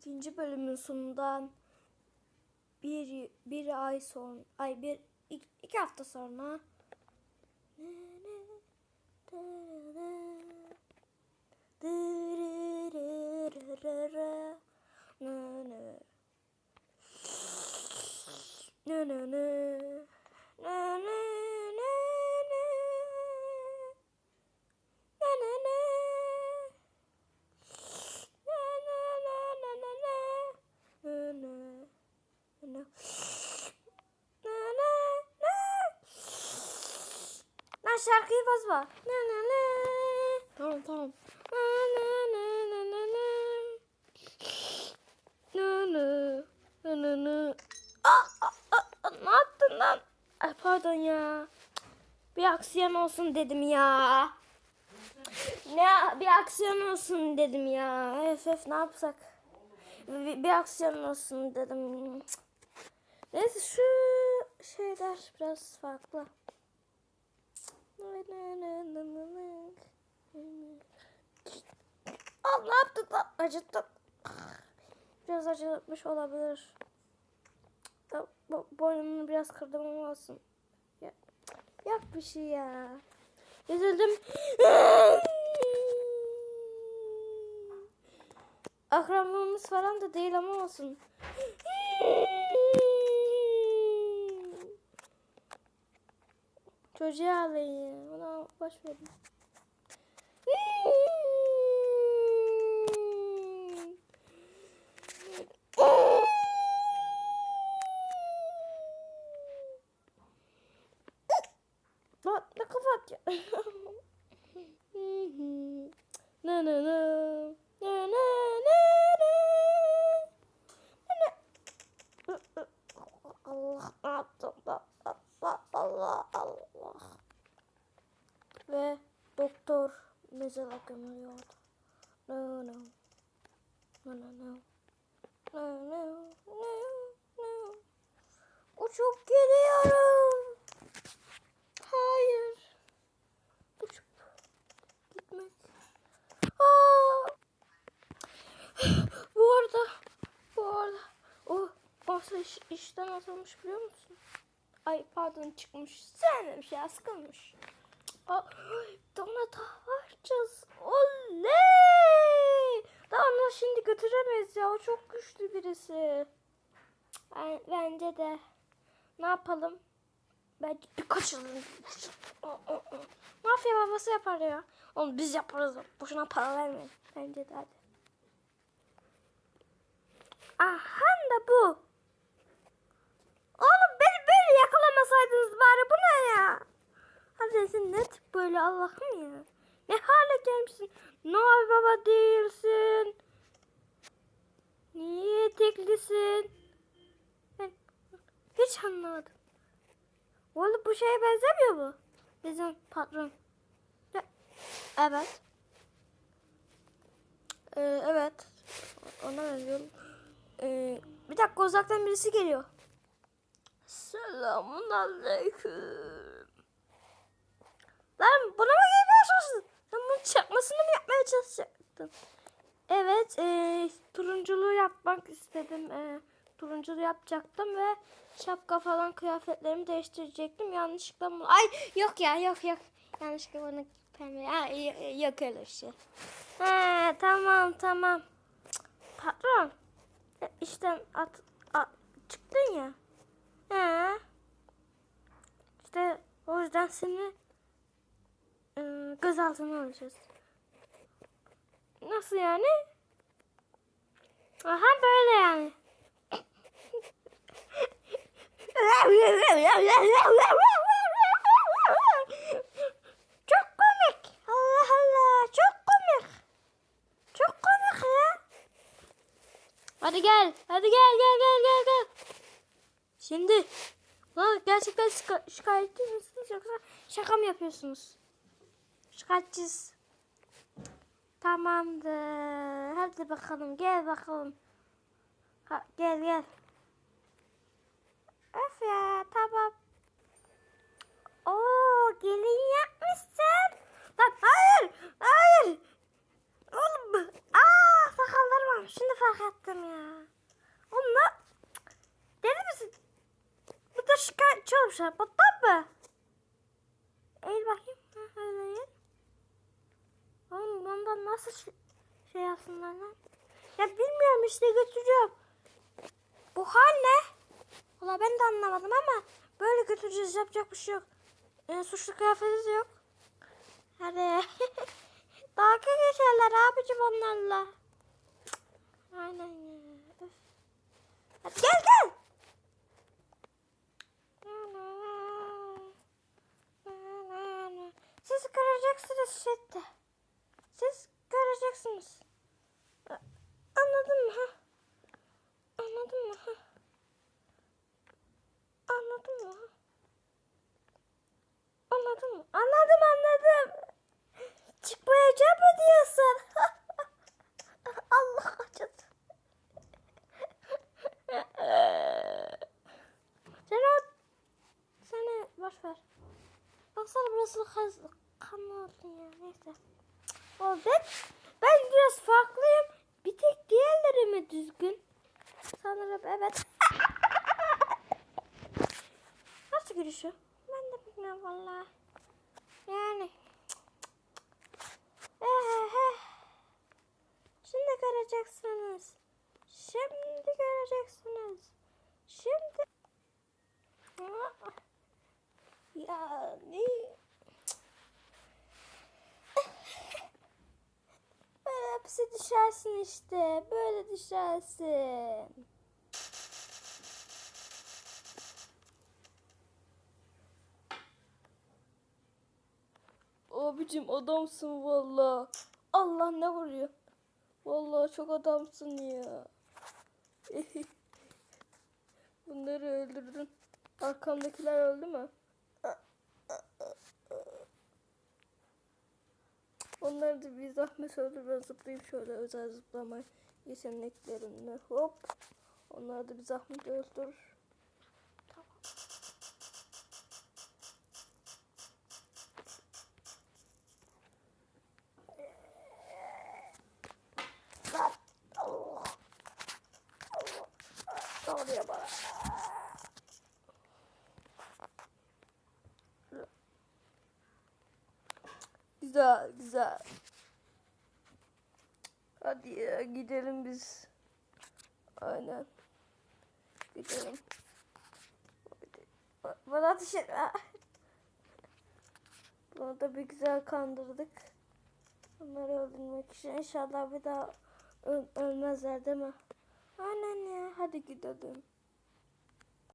ikinci bölümün sonundan bir bir ay son ay bir iki, iki hafta sonra ne ne ne ne ne ne ne ne Lan şarkıyı bozma. Ne ne ne. Tamam tamam. Ne ne ne ne ne ne. Ne ne ne ne ne. Aa, aa, aa, ne yaptın lan? Ay pardon ya. Bir aksiyon olsun dedim ya. Ne bir aksiyon olsun dedim ya. Öf ne yapsak? Bir, bir aksiyon olsun dedim. Neyse şu şeyler biraz farklı. Al ne yaptın lan? Acıttın. Biraz acıtmış olabilir. Boynumunu biraz kırdım ama olsun. Ya, yap bir şey ya. Üzüldüm. Akranımız falan da değil ama olsun. Çocuğa ağlayın. Ona boş verin. Lan ne kapat ya. Ne ne ne. Ne ne ne ne. Ne ne. Allah ne yaptım da. Allah Allah Allah. Ve doktor mezara gömülüyordu. No no. No no no. No no no no. Uçup gidiyorum. Hayır. Uçup gitmek. Aa! bu arada bu arada o Borsa iş, işten atılmış biliyor musun? Ay pardon çıkmış. Sen şey sıkılmış. Aa, Donat harcız. Oley! Daha onu şimdi götüremeyiz ya. O çok güçlü birisi. Ben, bence de. Ne yapalım? Belki bir kaçalım. Mafya babası yapar ya. Oğlum biz yaparız. Boşuna para vermeyin. Bence de hadi. Aha da bu. Oğlum beni böyle yakalamasaydınız bari bu ne ya? Hadi sen ne tip böyle Allah'ım ya. Ne gelmişsin. Noel baba değilsin. Niye teklisin? Ben hiç anlamadım. Oğlum bu şeye benzemiyor mu? Bizim patron. Evet. Ee, evet. Ona benziyorum. Ee, bir dakika uzaktan birisi geliyor. Selamun aleyküm. Lan bunu mu yapmaya Lan bunun çakmasını mı yapmaya çalışacaktın? Evet, e, turunculuğu yapmak istedim. E, turunculuğu yapacaktım ve şapka falan kıyafetlerimi değiştirecektim. Yanlışlıkla bunu... Ay yok ya yok yok. Yanlışlıkla bunu pembe... Y- yok öyle bir şey. He, tamam tamam. Cık, Patron. e, işten at, at, çıktın ya. He. İşte o yüzden seni e, gözaltına alacağız. Nasıl yani? Aha böyle yani. Çok komik. Allah Allah. Çok komik. Çok komik ya. Hadi gel. Hadi gel gel gel gel gel. Şimdi. Lan gerçekten şika- şikayetçi misiniz yoksa şaka mı yapıyorsunuz? Kaçız. Tamamdır. Hadi bakalım gel bakalım. Ha, gel gel. Öf ya tamam. Oo gelin yapmışsın. Lan hayır hayır. Oğlum aa sakallarım varmış. Şimdi fark ettim ya. Oğlum ne? Deli misin? Bu da şikayetçi olmuş. Battan mı? Lan? Ya bilmiyorum işte götürüyorum. Bu hal ne? Valla ben de anlamadım ama böyle götüreceğiz yapacak bir şey yok. Ee, suçlu kıyafeti de yok. Hadi. Dalga geçerler abicim onlarla. Aynen ya. Öf. Hadi gel gel. Siz göreceksiniz chatte. Siz göreceksiniz. Anladın mı? Ha? Anladın mı? Ha? Anladın mı? Ha? Anladın mı? Anladım anladım. Çıkmayacak mı diyorsun? Allah acıdı. Sen o... Seni boş ver. Baksana burası kaz... kan oldu ya neyse. O ben, ben biraz farklıyım. Bir tek diğerleri mi düzgün? Sanırım evet. Nasıl gülüşü? Ben de bilmiyorum valla. Yani. Ehehe. Şimdi göreceksiniz. Şimdi göreceksiniz. Şimdi. Yani. Böyle hepsi düşersin işte. Böyle düşersin. Abicim adamsın valla. Allah ne vuruyor? Vallahi çok adamsın ya. Bunları öldürdün. Arkamdakiler öldü mü? Onları da bir zahmet öldür. Ben zıplayayım şöyle özel zıplama yeteneklerimle. Hop. Onları da bir zahmet öldür. Tamam. Lan. Allah. Allah. Ne oluyor bana? Güzel, güzel. Hadi ya gidelim biz. Aynen. Gidelim. Ba- Bana ateş etme. Bunu da bir güzel kandırdık. Onları öldürmek için inşallah bir daha öl- ölmezler değil mi? Aynen ya hadi gidelim.